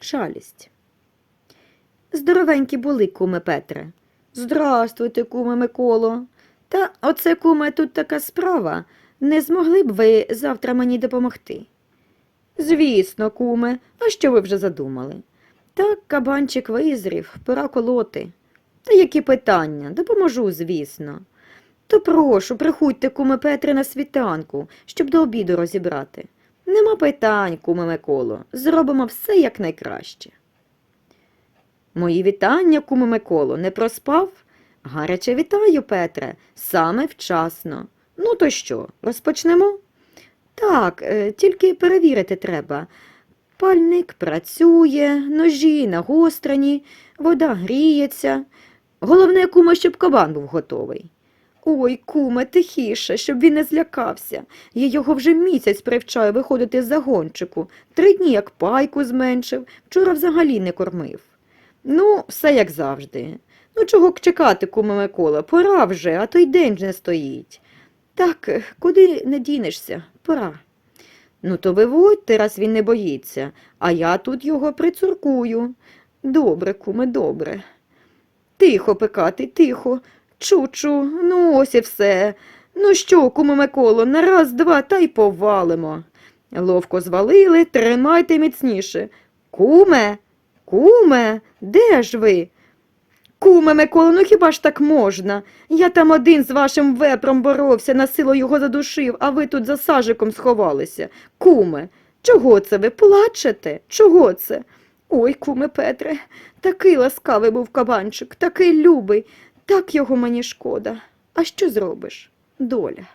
Шалість. Здоровенькі були, куме Петре. Здрастуйте, куме Миколо. Та оце, куме, тут така справа. Не змогли б ви завтра мені допомогти? Звісно, куме, а що ви вже задумали? Так, кабанчик визрів, пора колоти. Та які питання? Допоможу, звісно. То прошу, приходьте, куме Петре, на світанку, щоб до обіду розібрати. Нема питань, куме Миколо, зробимо все якнайкраще. Мої вітання, куме Миколо, не проспав? Гаряче вітаю, Петре, саме вчасно. Ну то що, розпочнемо? Так, е, тільки перевірити треба. Пальник працює, ножі нагострені, вода гріється. Головне, куме, щоб кабан був готовий. Ой, куме, тихіше, щоб він не злякався. Я його вже місяць привчаю виходити з загончику. Три дні як пайку зменшив, вчора взагалі не кормив. Ну, все як завжди. Ну, чого чекати, куме Микола, пора вже, а той день не стоїть. Так, е, куди не дінешся, пора. Ну, то виводьте, раз він не боїться, а я тут його прицуркую. Добре, куме, добре. Тихо, пекати, тихо. Чучу, ну ось і все. Ну що, куме Миколо, на раз, два та й повалимо. Ловко звалили, тримайте міцніше. Куме, куме, де ж ви? Куме Микола, ну хіба ж так можна? Я там один з вашим вепром боровся, на силу його задушив, а ви тут за сажиком сховалися. Куме, чого це ви плачете? Чого це? Ой, куме Петре, такий ласкавий був кабанчик, такий любий, так його мені шкода. А що зробиш? Доля.